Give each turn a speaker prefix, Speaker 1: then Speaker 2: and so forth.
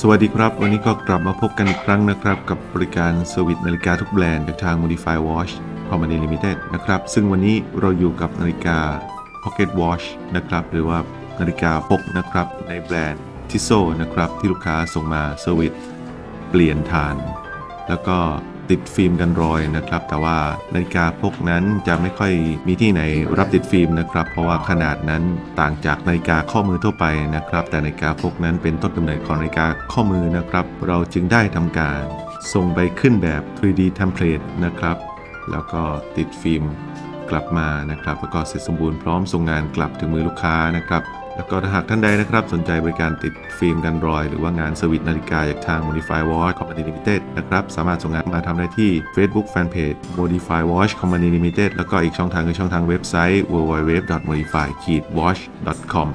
Speaker 1: สวัสดีครับ วันนี้ก็กลับมาพบกันอีกครั้งนะครับ กับบริการเซอร์วิสนาฬิกาทุกแบรนด์จากทาง Modify Watch Company Limited นะครับ ซึ่งวันนี้เราอยู่กับนาฬิกา Pocket Watch นะครับ หรือว่านาฬิกาพกนะครับ ในแบรนด์ทิโซนะครับ ที่ลูกค้าส่งมาเซอร์วิสเปลี่ยนฐาน แล้วก็ ติดฟิล์มกันรอยนะครับ แต่ว่านาฬิกาพกนั้นจะไม่ค่อยมีที่ไหนรับติดฟิล์มนะครับ เพราะว่าขนาดนั้นต่างจากนาฬิกาข้อมือทั่วไปนะครับ แต่นาฬิกาพกนั้นเป็นต้นกำเนิดของนาฬิกาข้อมือนะครับ เราจึงได้ทำการ ส่งไปขึ้นแบบ 3D template นะครับ แล้วก็ติดฟิล์มกลับมานะครับ แล้วก็เสร็จสมบูรณ์พร้อมส่งงานกลับถึงมือลูกค้านะครับ แล้วก็ถ้าหากท่านใดนะครับ สนใจบริการติดฟิล์มกันรอย หรือว่างานเซอร์วิสนาฬิกาจากทาง Modify Watch Company Limited นะครับ สามารถส่งงานมาทำได้ที่ Facebook Fanpage Modify Watch Company Limited แล้วก็อีกช่องทางคือช่องทางเว็บไซต์ www.modify-watch.com